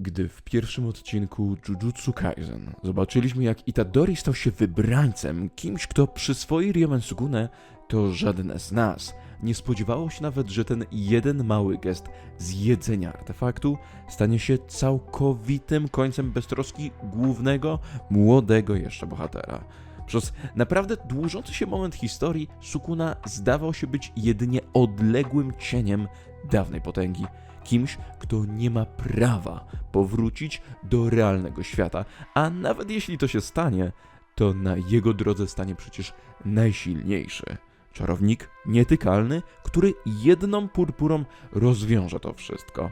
Gdy w pierwszym odcinku Jujutsu Kaisen zobaczyliśmy, jak Itadori stał się wybrańcem, kimś, kto przyswoi Ryomen Sugune, to żadne z nas nie spodziewało się nawet, że ten jeden mały gest zjedzenia artefaktu stanie się całkowitym końcem beztroski głównego, młodego jeszcze bohatera. Przez naprawdę dłużący się moment historii Sukuna zdawał się być jedynie odległym cieniem dawnej potęgi, kimś, kto nie ma prawa powrócić do realnego świata, a nawet jeśli to się stanie, to na jego drodze stanie przecież najsilniejszy. Czarownik nietykalny, który jedną purpurą rozwiąże to wszystko.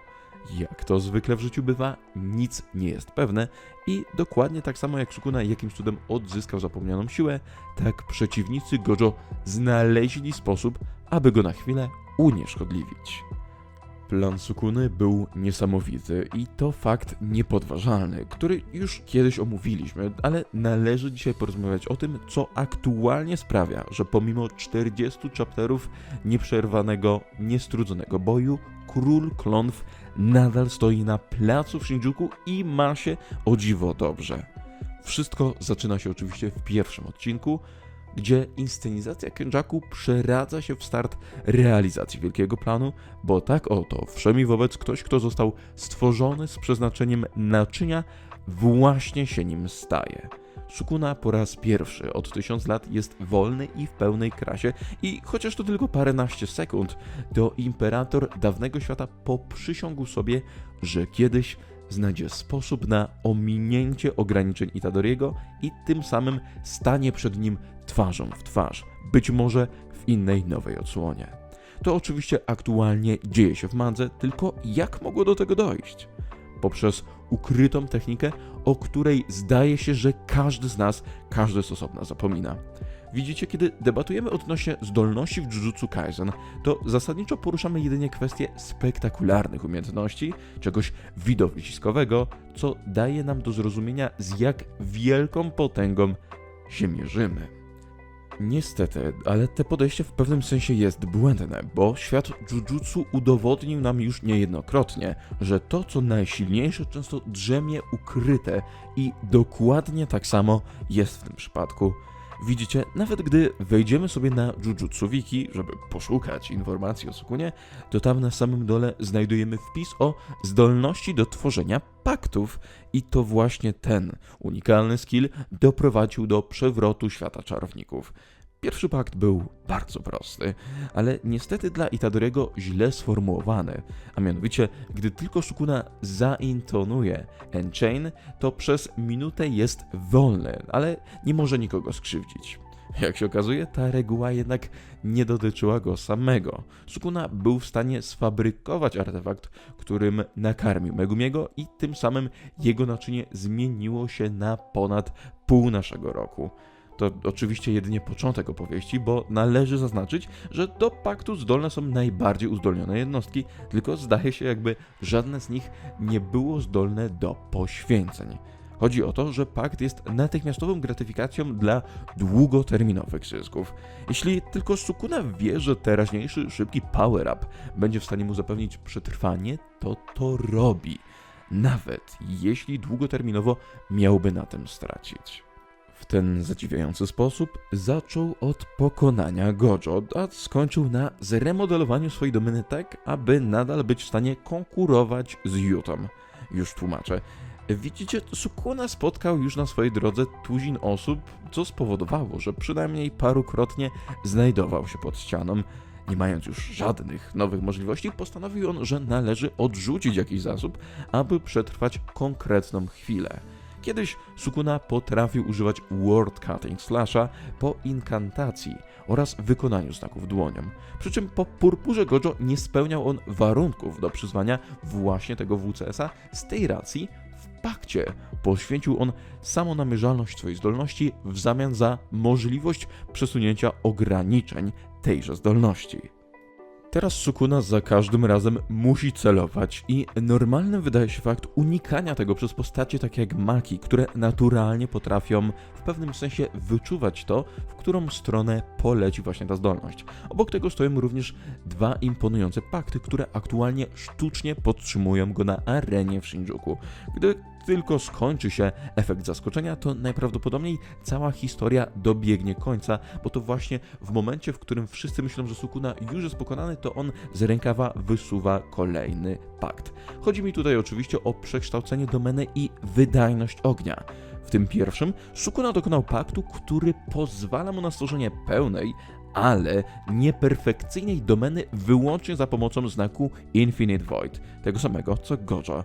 Jak to zwykle w życiu bywa, nic nie jest pewne i dokładnie tak samo jak Sukuna jakimś cudem odzyskał zapomnianą siłę, tak przeciwnicy Gojo znaleźli sposób, aby go na chwilę unieszkodliwić. Plan Sukuny był niesamowity i to fakt niepodważalny, który już kiedyś omówiliśmy, ale należy dzisiaj porozmawiać o tym, co aktualnie sprawia, że pomimo 40 chapterów nieprzerwanego, niestrudzonego boju, król klątw nadal stoi na placu w Shinjuku i ma się o dziwo dobrze. Wszystko zaczyna się oczywiście w pierwszym odcinku, gdzie inscenizacja Kenjaku przeradza się w start realizacji wielkiego planu, bo tak oto wszemi wobec ktoś, kto został stworzony z przeznaczeniem naczynia, właśnie się nim staje. Sukuna po raz pierwszy od tysiąc lat jest wolny i w pełnej krasie i chociaż to tylko paręnaście sekund, to imperator dawnego świata poprzysiągł sobie, że kiedyś znajdzie sposób na ominięcie ograniczeń Itadoriego i tym samym stanie przed nim twarzą w twarz, być może w innej nowej odsłonie. To oczywiście aktualnie dzieje się w Madze, tylko jak mogło do tego dojść? Poprzez ukrytą technikę, o której zdaje się, że każdy z nas, każdy z osobna zapomina. Widzicie, kiedy debatujemy odnośnie zdolności w Jujutsu Kaisen, to zasadniczo poruszamy jedynie kwestie spektakularnych umiejętności, czegoś widowiskowego, co daje nam do zrozumienia, z jak wielką potęgą się mierzymy. Niestety, ale te podejście w pewnym sensie jest błędne, bo świat Jujutsu udowodnił nam już niejednokrotnie, że to co najsilniejsze często drzemie ukryte i dokładnie tak samo jest w tym przypadku. Widzicie, nawet gdy wejdziemy sobie na Jujutsu Wiki, żeby poszukać informacji o Sukunie, to tam na samym dole znajdujemy wpis o zdolności do tworzenia paktów i to właśnie ten unikalny skill doprowadził do przewrotu świata czarowników. Pierwszy pakt był bardzo prosty, ale niestety dla Itadoriego źle sformułowany, a mianowicie, gdy tylko Sukuna zaintonuje Enchain, to przez minutę jest wolny, ale nie może nikogo skrzywdzić. Jak się okazuje, ta reguła jednak nie dotyczyła go samego. Sukuna był w stanie sfabrykować artefakt, którym nakarmił Megumiego i tym samym jego naczynie zmieniło się na ponad pół naszego roku. To oczywiście jedynie początek opowieści, bo należy zaznaczyć, że do paktu zdolne są najbardziej uzdolnione jednostki, tylko zdaje się jakby żadne z nich nie było zdolne do poświęceń. Chodzi o to, że pakt jest natychmiastową gratyfikacją dla długoterminowych zysków. Jeśli tylko Sukuna wie, że teraźniejszy szybki power-up będzie w stanie mu zapewnić przetrwanie, to to robi. Nawet jeśli długoterminowo miałby na tym stracić. W ten zadziwiający sposób zaczął od pokonania Gojo, a skończył na zremodelowaniu swojej domeny tak, aby nadal być w stanie konkurować z Jutą. Już tłumaczę. Widzicie, Sukuna spotkał już na swojej drodze tuzin osób, co spowodowało, że przynajmniej parukrotnie znajdował się pod ścianą. Nie mając już żadnych nowych możliwości, postanowił on, że należy odrzucić jakiś zasób, aby przetrwać konkretną chwilę. Kiedyś Sukuna potrafił używać word cutting slasha po inkantacji oraz wykonaniu znaków dłonią. Przy czym po purpurze Gojo nie spełniał on warunków do przyzwania właśnie tego WCS-a z tej racji w pakcie poświęcił on samonamierzalność swojej zdolności w zamian za możliwość przesunięcia ograniczeń tejże zdolności. Teraz Sukuna za każdym razem musi celować i normalnym wydaje się fakt unikania tego przez postacie takie jak Maki, które naturalnie potrafią w pewnym sensie wyczuwać to, w którą stronę poleci właśnie ta zdolność. Obok tego stoją również dwa imponujące pakty, które aktualnie sztucznie podtrzymują go na arenie w Shinjuku. Gdy tylko skończy się efekt zaskoczenia, to najprawdopodobniej cała historia dobiegnie końca, bo to właśnie w momencie, w którym wszyscy myślą, że Sukuna już jest pokonany, to on z rękawa wysuwa kolejny pakt. Chodzi mi tutaj oczywiście o przekształcenie domeny i wydajność ognia. W tym pierwszym Sukuna dokonał paktu, który pozwala mu na stworzenie pełnej, ale nieperfekcyjnej domeny wyłącznie za pomocą znaku Infinite Void, tego samego co Gojo.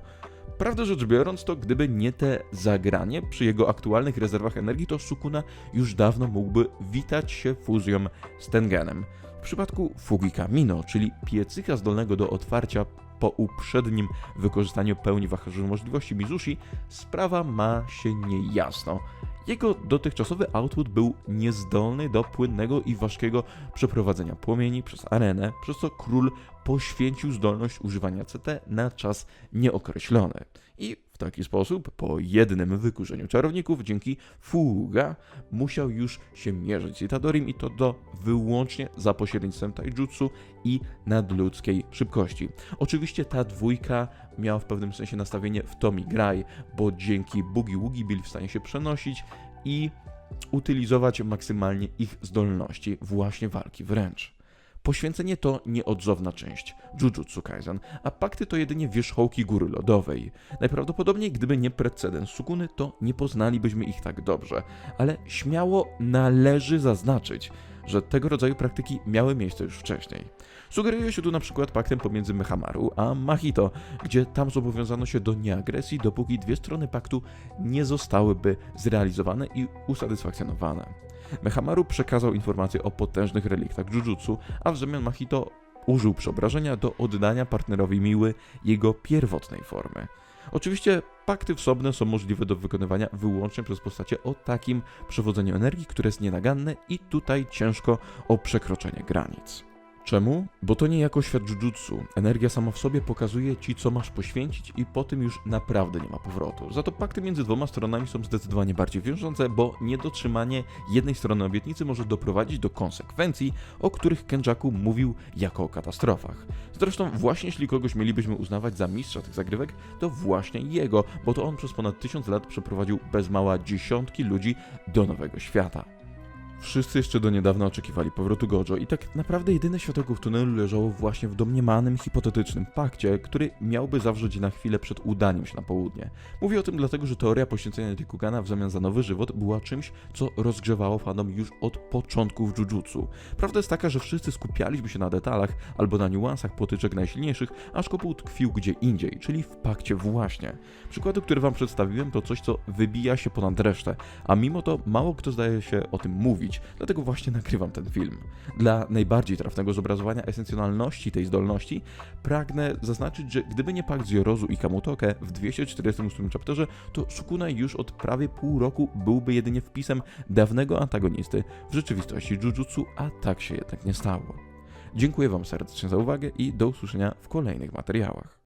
Prawdę rzecz biorąc, to gdyby nie te zagranie przy jego aktualnych rezerwach energii, to Sukuna już dawno mógłby witać się fuzją z Tengenem. W przypadku Fugika Mino, czyli piecyka zdolnego do otwarcia po uprzednim wykorzystaniu pełni wachlarzu możliwości Mizushi, sprawa ma się niejasno. Jego dotychczasowy output był niezdolny do płynnego i ważkiego przeprowadzenia płomieni przez arenę, przez co król poświęcił zdolność używania CT na czas nieokreślony. I taki sposób, po jednym wykurzeniu czarowników, dzięki Fuga, musiał już się mierzyć z Itadorim i to do wyłącznie za pośrednictwem taijutsu i nadludzkiej szybkości. Oczywiście ta dwójka miała w pewnym sensie nastawienie w Tommy Graj, bo dzięki Boogie Woogie byli w stanie się przenosić i utylizować maksymalnie ich zdolności właśnie walki wręcz. Poświęcenie to nieodzowna część Jujutsu Kaisen, a pakty to jedynie wierzchołki góry lodowej. Najprawdopodobniej, gdyby nie precedens Sukuny, to nie poznalibyśmy ich tak dobrze, ale śmiało należy zaznaczyć, że tego rodzaju praktyki miały miejsce już wcześniej. Sugeruje się tu na przykład paktem pomiędzy Mechamaru a Mahito, gdzie tam zobowiązano się do nieagresji, dopóki dwie strony paktu nie zostałyby zrealizowane i usatysfakcjonowane. Mechamaru przekazał informacje o potężnych reliktach Jujutsu, a w zamian Mahito użył przeobrażenia do oddania partnerowi Miły jego pierwotnej formy. Oczywiście pakty wsobne są możliwe do wykonywania wyłącznie przez postacie o takim przewodzeniu energii, które jest nienaganne i tutaj ciężko o przekroczenie granic. Czemu? Bo to nie jako świat jujutsu. Energia sama w sobie pokazuje ci, co masz poświęcić i po tym już naprawdę nie ma powrotu. Za to pakty między dwoma stronami są zdecydowanie bardziej wiążące, bo niedotrzymanie jednej strony obietnicy może doprowadzić do konsekwencji, o których Kenjaku mówił jako o katastrofach. Zresztą właśnie jeśli kogoś mielibyśmy uznawać za mistrza tych zagrywek, to właśnie jego, bo to on przez ponad tysiąc lat przeprowadził bez mała dziesiątki ludzi do nowego świata. Wszyscy jeszcze do niedawna oczekiwali powrotu Gojo i tak naprawdę jedyne światełko w tunelu leżało właśnie w domniemanym, hipotetycznym pakcie, który miałby zawrzeć na chwilę przed udaniem się na południe. Mówię o tym dlatego, że teoria poświęcenia Rikugana w zamian za nowy żywot była czymś, co rozgrzewało fanom już od początków Jujutsu. Prawda jest taka, że wszyscy skupialiśmy się na detalach albo na niuansach potyczek najsilniejszych, aż kopuł tkwił gdzie indziej, czyli w pakcie właśnie. Przykłady, które wam przedstawiłem, to coś, co wybija się ponad resztę, a mimo to mało kto zdaje się o tym mówić, dlatego właśnie nagrywam ten film. Dla najbardziej trafnego zobrazowania esencjonalności tej zdolności pragnę zaznaczyć, że gdyby nie pakt z Yorozu i Kamutoke w 248 chapterze, to Sukuna już od prawie pół roku byłby jedynie wpisem dawnego antagonisty w rzeczywistości Jujutsu, a tak się jednak nie stało. Dziękuję Wam serdecznie za uwagę i do usłyszenia w kolejnych materiałach.